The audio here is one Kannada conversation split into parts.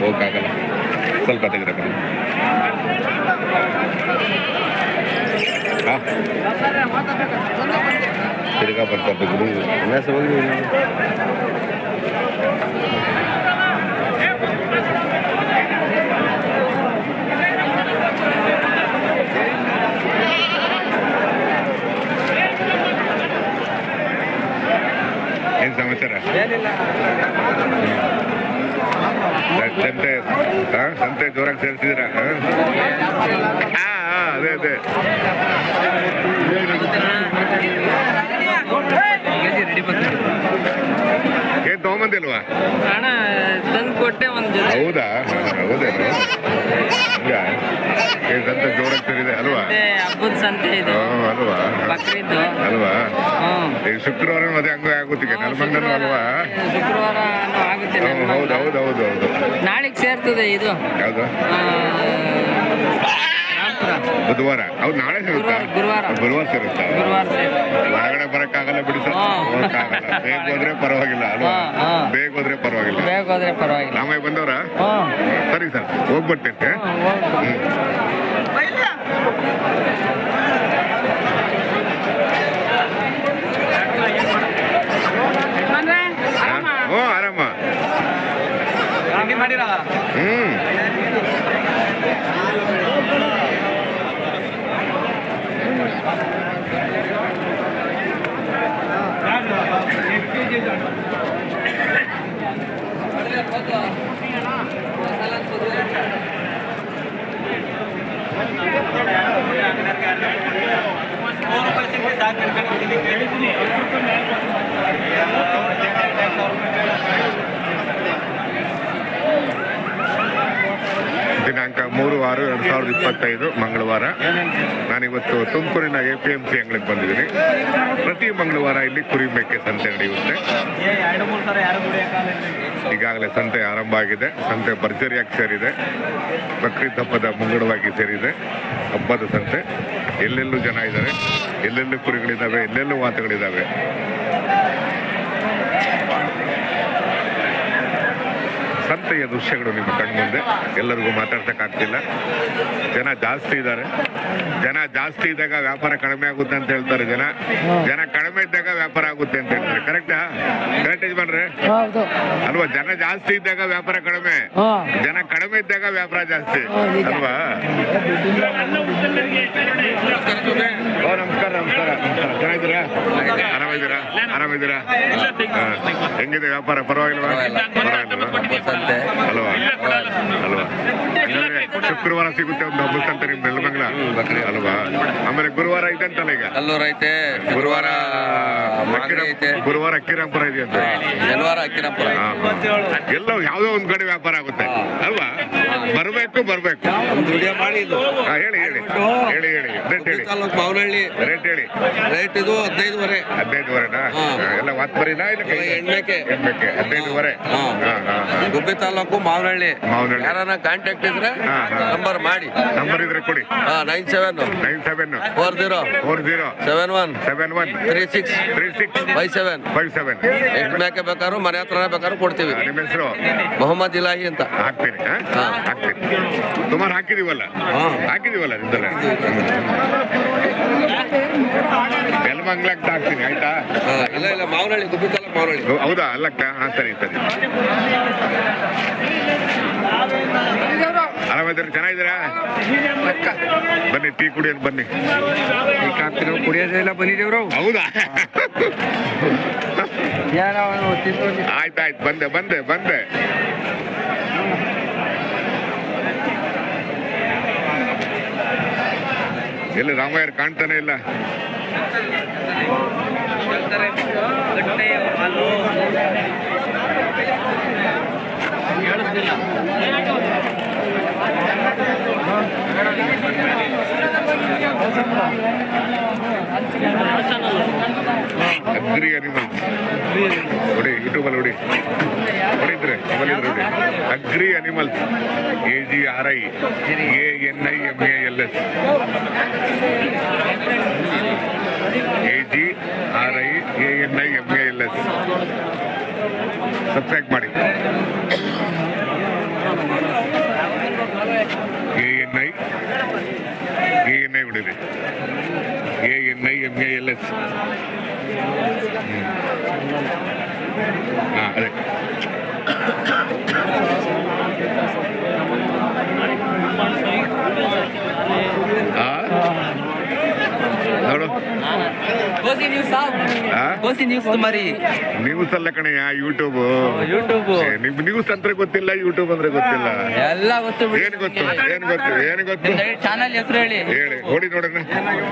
ಹೋಗಕ್ಕಾಗಲ್ಲ ಸ್ವಲ್ಪ ತೆಗೆದಕ್ಕ ತಿರ್ಗಾ ಬರ್ತಾರೆ ಗುರು ಏನ್ ಸಮಾಚಾರ ಸಂತೆ ಹಾ ಸಂತೆ ಜೋರಾಗಿ ಸೇರಿಸಿದ್ರ ಅದೇ ಅದೇ. ಏನ್ ತಗೊಂಬಂದಿಲ್ವಾ? ಹಣ ತಂದು ಕೊಟ್ಟೆ ಒಂದು ಹೌದಾ? ಹೌದೇನು? ಹಂಗ? ಏನ್ ಸಂತೆ ಜೋರಾಗಿ ಸೇರಿದೆ ಅಲ್ವಾ? ಹಬ್ಬದ ಸಂತೆ ಇದು. ಅಲ್ವಾ? ಅಲ್ವಾ? ಶುಕ್ರವಾರ ಮದುವೆ ಹಂಗ ಆಗುತ್ತಿಗೆ ನೆಲಮಂಗಲೂ ಅಲ್ವಾ? ಶುಕ್ರವಾರ ಆಗುತ್ತೆ ಹೌದು ಹೌದು ಹೌದು ಹೌದು. ನಾಳೆಗೆ ಸೇರ್ತದೆ ಇದು. ಯಾವ್ದು? ಬುಧವಾರ. ಹೌದು ನಾಳೆ ಸಿಗುತ್ತಾ ಗುರುವಾರ, ಗುರುವಾರ. ಸಿಗುತ್ತಾ ಗುರುವಾರ ಹೊರಗಡೆ ಬರಕ್ಕಾಗಲ್ಲ ಬಿಡಿ ಸರ್. ಬೇಗ ಹೋದ್ರೆ ಪರವಾಗಿಲ್ಲ ಅಲ್ವಾ. ಬೇಗ ಹೋದ್ರೆ ಪರವಾಗಿಲ್ಲ. ಬೇಗ ಹೋದ್ರೆ ಪರವಾಗಿಲ್ಲ. ರಾಮಯ್ಯ ಬಂದವ್ರ? ಸರಿ ಸರ್ ಹೋಗ್ಬರ್ತೇನೆ ಹ್ಮ್ ಹಾ? ಹ್ಞೂ ಆರಾಮ ಹ್ಮ್. ದಿನಾಂಕ ಮೂರು ಆರು ಎರಡು ಸಾವಿರದ ಇಪ್ಪತ್ತೈದು ಮಂಗಳವಾರ. ನಾನಿವತ್ತು ತುಮಕೂರಿನ ಎ ಪಿ ಎಂ ಸಿ ಅಂಗಡಿಗೆ ಬಂದಿದ್ದೀನಿ. ಪ್ರತಿ ಮಂಗಳವಾರ ಇಲ್ಲಿ ಕುರಿ ಮೇಕೆ ಸಂತೆ ನಡೆಯುತ್ತೆ. ಈಗಾಗಲೇ ಸಂತೆ ಆರಂಭ ಆಗಿದೆ. ಸಂತೆ ಭರ್ಜರಿಯಾಗಿ ಸೇರಿದೆ. ಬಕ್ರೀದ್ ಹಬ್ಬದ ಮುಂಗಡವಾಗಿ ಸೇರಿದೆ. ಹಬ್ಬದ ಸಂತೆ. ಎಲ್ಲೆಲ್ಲೂ ಜನ ಇದ್ದಾರೆ. ಎಲ್ಲೆಲ್ಲೂ ಕುರಿಗಳಿದ್ದಾವೆ. ಎಲ್ಲೆಲ್ಲೂ ವಾತುಗಳಿದ್ದಾವೆ. ಸಂತೆಯ ದೃಶ್ಯಗಳು ನಿಮ್ಮ ಕಣ್ಮುಂದೆ ಎಲ್ಲರಿಗೂ ಮಾತಾಡ್ತಕ್ಕಾಗ್ತಿಲ್ಲ ಜನ ಜಾಸ್ತಿ ಇದ್ದಾರೆ. ಜನ ಜಾಸ್ತಿ ಇದ್ದಾಗ ವ್ಯಾಪಾರ ಕಡಿಮೆ ಆಗುತ್ತೆ ಅಂತ ಹೇಳ್ತಾರೆ ಜನ. ಜನ ಕಡಿಮೆ ಇದ್ದಾಗ ವ್ಯಾಪಾರ ಆಗುತ್ತೆ ಅಂತ ಹೇಳ್ತಾರೆ. ಕರೆಕ್ಟಾ ಕರೆಕ್ಟ್ ಯಜಮಾನ್ರೆ? ಹೌದು. ಅಲ್ವಾ? ಜನ ಜಾಸ್ತಿ ಇದ್ದಾಗ ವ್ಯಾಪಾರ ಕಡಿಮೆ. ಜನ ಕಡಿಮೆ ಇದ್ದಾಗ ವ್ಯಾಪಾರ ಜಾಸ್ತಿ. ಅಲ್ವಾ? ಓ ನಮಸ್ಕಾರ ನಮಸ್ಕಾರ. ನಮಸ್ಕಾರ. ಚೆನ್ನಾಗಿದ್ದೀರಾ? ಆರಾಮಿದ್ದೀರಾ. ಹೆಂಗಿದೆ ವ್ಯಾಪಾರ? ಪರವಾಗಿಲ್ಲ. ಪರವಾಗಿಲ್ವಾ? ಅಲ್ವಾ? ಅಲ್ವಾ? ಶುಕ್ರವಾರ ಸಿಗುತ್ತೆ ಒಂದು ಹಬ್ಬ ಅಂತ ನಿಮ್ ನೆಲಮಂಗಲ ಅಲ್ವಾ? ಆಮೇಲೆ ಗುರುವಾರ ಐತೆ ಅಂತಾನೆ ಈಗ? ಕಲ್ಲೂರ್ ಐತೆ ಗುರುವಾರ ಐತೆ. ಗುರುವಾರ ಅಕ್ಕಿರಾಂಪುರ ಇದೆಯಂತೆ? ಶನಿವಾರ ಅಕ್ಕಿರಾಂಪುರ. ಎಲ್ಲೋ ಯಾವ್ದೋ ಒಂದ್ ಕಡೆ ವ್ಯಾಪಾರ ಆಗುತ್ತೆ. ಅಲ್ವಾ? ಬರ್ಬೇಕು ಬರ್ಬೇಕು. ಒಂದು ವಿಡಿಯೋ ಮಾಡಿ ಇದು ಹೇಳಿ ಹೇಳಿ. ಹೇಳಿ ಹೇಳಿ. ರೇಟ್ ಹೇಳಿ. ತಾಲೂಕು ಮಾವನಹಳ್ಳಿ ರೇಟ್ ಹೇಳಿ. ರೇಟ್ ಇದು ಹದಿನೈದುವರೆ. ಹದಿನೈದುವರೆನಾ? ಹಾ. ಹಾ, ಎಲ್ಲ ವಾತ್ ಬರೀನಾ ಇಲ್ಲ ಹದಿನೈದುವರೆ. ಗುಬ್ಬಿ ತಾಲೂಕು ಮಾವನಹಳ್ಳಿ. ಮಾವನಹಳ್ಳಿ. ಯಾರನ್ನ ಕಾಂಟ್ಯಾಕ್ಟ್ ಇದ್ರೆ. ನಂಬರ್ ಮಾಡಿ. ನಂಬರ್ ಇದ್ರೆ ಕೊಡಿ. Nine seven nine seven four zero four zero seven one seven one three six three six five seven five seven ಮೇಕೆ ಬೇಕಾದ್ರೂ ಮನೆ ಹತ್ರನೇ ಬೇಕಾದ್ರೂ ಕೊಡ್ತೀವಿ ನಿಮ್ಮ ಹೆಸರು? ಮೊಹಮ್ಮದ್ ಇಲಾಹಿ ಅಂತ. ಹಾಕ್ತೀನಿ ಸುಮಾರು ಹಾಕಿದೀವಲ್ಲ. ಹಾಕಿದೀವಲ್ಲ ನಿಂದಲೇ ಬೆಲ್ಮಂಗ್ಲಕ್ಕೆ ಹಾಕ್ತೀನಿ ಆಯ್ತಾ? ಇಲ್ಲ ಇಲ್ಲ ಮಾವನಹಳ್ಳಿ ಗುಬ್ಬಿ ತಾಲೂಕು ಮಾವನಹಳ್ಳಿ ಹೌದಾ? ಅಲ್ಲಕ್ಕ ಹಾ ಸರಿ ಸರಿ. ಆರಾಮಿದ್ದೀರಾ ಚೆನ್ನಾಗಿದ್ದೀರಾ? ಬನ್ನಿ ಟೀ ಕುಡಿಯೋದು ಬನ್ನಿ. ಟೀ ಕಾಪಿ ನಾವು ಕುಡಿಯೋದೇ ಇಲ್ಲ ಬಂದಿದ್ದೇವ್ರು ಹೌದಾ? ಆಯ್ತಾಯ್ತು ಬಂದೆ ಬಂದೆ ಬಂದೆ. ಎಲ್ಲಿ ರಾಮಯ್ಯರ್ ಕಾಣ್ತಾನೆ ಇಲ್ಲ. ಅಗ್ರಿ ಅನಿಮಲ್ಸ್ ನೋಡಿ ಯೂಟ್ಯೂಬಲ್ಲಿ ನೋಡಿ. ನೋಡಿದ್ರೆ agri animals. R I A N I M A L S. A G R I A N I M A L S. Subscribe ಮಾಡಿ. A N I, A N I ಹೊಡಿರಿ. A N I M A L S. ಹಾಂ, ಅದೇ. ನೋಡು ನ್ಯೂಸ್ ಅಲ್ಲ ಕಣಯ್ಯ ಯೂಟ್ಯೂಬ್ ಯೂಟ್ಯೂಬ್ ನಿಮ್ ನ್ಯೂಸ್ ಅಂದ್ರೆ ಗೊತ್ತಿಲ್ಲ ಯೂಟ್ಯೂಬ್ ಅಂದ್ರೆ ಗೊತ್ತಿಲ್ಲ. ಎಲ್ಲ ಗೊತ್ತು ಬಿಡಿ ಏನ್ ಗೊತ್ತು? ಏನ್ ಗೊತ್ತು? ಏನ್ ಗೊತ್ತು? ಚಾನಲ್ ಹೆಸರು ಹೇಳಿ. ಹೇಳಿ ಓಡಿ ನೋಡೋಣ.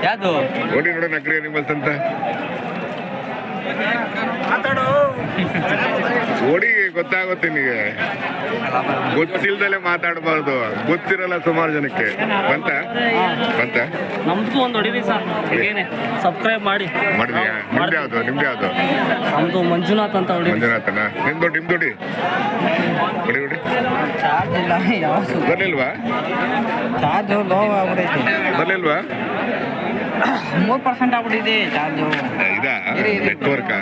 ಯಾವ್ದು? ಓಡಿ ನೋಡೋಣ ಅಗ್ರಿ ಅನಿಮಲ್ಸ್ ಅಂತ ಓಡಿ ಗೊತ್ತಾಗುತ್ತೆ ನಿಮಗೆ ಗೊತ್ತಿಲ್ದಲೆ ಮಾತಾಡಬಾರ್ದು. ಗೊತ್ತಿರಲ್ಲ ಸುಮಾರು ಜನಕ್ಕೆ. ಬಂತ? ಬಂತ? ನಮ್ದು ಒಂದು ಹೊಡಿರಿ ಸರ್. ಸಬ್ಸ್ಕ್ರೈಬ್ ಮಾಡಿ. ಮಾಡಿದ್ಯಾ? ನಿಮ್ದು ಯಾವ್ದು? ನಿಮ್ದು ಯಾವ್ದು? ನಮ್ದು ಮಂಜುನಾಥ್ ಅಂತ ಹೊಡಿ ಮಂಜುನಾಥನ? ನಿಮ್ದು ನಿಮ್ದು ಹೊಡಿ ಹೊಡಿ. ಹೊಡಿ ಯಾವ ಬರ್ಲಿಲ್ವಾ? Charge low ಆಗ್ಬಿಡೈತೆ ಬರ್ಲಿಲ್ವಾ? ಮೂರು ಪರ್ಸೆಂಟ್ ಆಗ್ಬಿಟ್ಟಿದೆ ಚಾರ್ಜ್ ಇದಾ? ನೆಟ್ವರ್ಕ್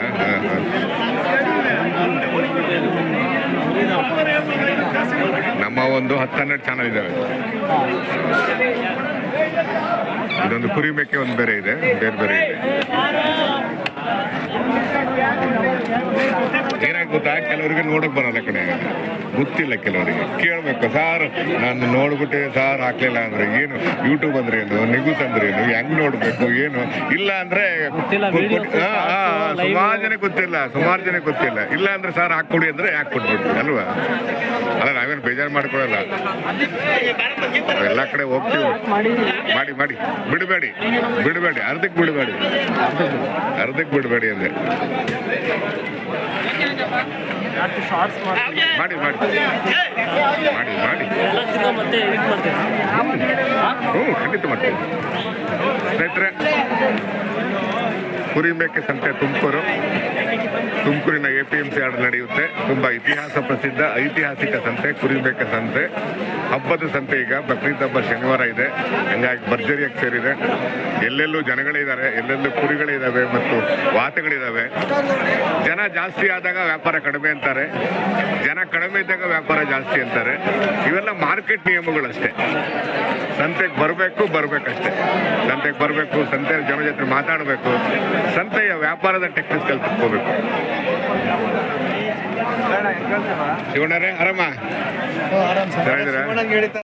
ನಮ್ಮ ಒಂದು ಹತ್ತು ಹನ್ನೆರಡು ಚಾನಲ್ ಇದಾವೆ. ಇದೊಂದು ಕುರಿ ಒಂದು ಬೇರೆ ಇದೆ ಬೇರೆ ಬೇರೆ ಇದೆ. ಗೊತ್ತಾ ಕೆಲವರಿಗೆ ನೋಡಕ್ ಬರಲ್ಲ ಕಡೆ ಗೊತ್ತಿಲ್ಲ ಕೆಲವರಿಗೆ. ಕೇಳ್ಬೇಕು ಸಾರ್ ನಾನು ನೋಡ್ಬಿಟ್ಟೆ ಸಾರ್ ಹಾಕ್ಲಿಲ್ಲ ಅಂದ್ರೆ ಏನು? ಯೂಟ್ಯೂಬ್ ಅಂದ್ರೆ ಏನು? ನಿಗೂಸ್ ಅಂದ್ರೆ ಏನು? ಹೆಂಗ್ ನೋಡ್ಬೇಕು? ಏನು? ಇಲ್ಲ ಅಂದ್ರೆ. ಸುಮಾರು ಜನ ಗೊತ್ತಿಲ್ಲ ಸುಮಾರು ಜನ ಗೊತ್ತಿಲ್ಲ. ಇಲ್ಲ ಅಂದ್ರೆ ಸಾರ್ ಹಾಕೊಡಿ ಅಂದ್ರೆ ಯಾಕೆ ಕೊಟ್ಬಿಡ್ತೀವಿ ಅಲ್ವಾ? ಅಲ್ಲ ನಾವೇನು ಬೇಜಾರು ಮಾಡ್ಕೊಳಲ್ಲ. ಎಲ್ಲ ಕಡೆ ಹೋಗ್ತೀವಿ. ಮಾಡಿ ಮಾಡಿ. ಬಿಡಬೇಡಿ. ಬಿಡಬೇಡಿ. ಅರ್ಧಕ್ಕೆ ಬಿಡಬೇಡಿ. ಅರ್ಧಕ್ಕೆ ಬಿಡಬೇಡಿ ಅಂದೆ ಶಾರ್ಟ್ಸ್ ಮಾಡಿ ಮಾಡಿ ಮಾಡಿ. ಮಾಡಿ ಮಾಡಿ. ಮತ್ತೆ ಎಡಿಟ್ ಹ್ಞೂ ಖಂಡಿತ ಮಾಡ್ತೀವಿ ಸ್ನೇಹಿತರೆ ಕುರಿ ಮೇಕೆ ಸಂತೆ ತುಮಕೂರು. ತುಮಕೂರಿನ A P M C yard ನಡೆಯುತ್ತೆ. ತುಂಬಾ ಇತಿಹಾಸ ಪ್ರಸಿದ್ಧ, ಐತಿಹಾಸಿಕ ಸಂತೆ ಕುರಿಬೇಕ ಸಂತೆ, ಹಬ್ಬದ ಸಂತೆ ಈಗ. ಬಕ್ರೀದ್ ಹಬ್ಬ ಶನಿವಾರ ಇದೆ. ಹಂಗಾಗಿ ಭರ್ಜರಿಯಾಗಿ ಸೇರಿದೆ. ಎಲ್ಲೆಲ್ಲೂ ಜನಗಳಿದ್ದಾರೆ ಎಲ್ಲೆಲ್ಲೂ ಕುರಿಗಳಿದ್ದಾವೆ ಮತ್ತು ವಾತಗಳಿದ್ದಾವೆ. ಜನ ಜಾಸ್ತಿ ಆದಾಗ ವ್ಯಾಪಾರ ಕಡಿಮೆ ಅಂತಾರೆ. ಜನ ಕಡಿಮೆ ಇದ್ದಾಗ ವ್ಯಾಪಾರ ಜಾಸ್ತಿ ಅಂತಾರೆ. ಇವೆಲ್ಲ ಮಾರ್ಕೆಟ್ ನಿಯಮಗಳಷ್ಟೇ. ಸಂತೆಗೆ ಬರಬೇಕು, ಬರಬೇಕಷ್ಟೇ. ಸಂತೆಗೆ ಬರಬೇಕು ಸಂತೆ ಜನ ಜೊತೆ ಮಾತಾಡಬೇಕು. ಸಂತೆಯ ವ್ಯಾಪಾರದ ಟೆಕ್ನಿಕ್ಸ್ ಕಲ್ತ್ಕೋಬೇಕು. ಶಿವಣ್ಣರೇ ಆರಾಮ?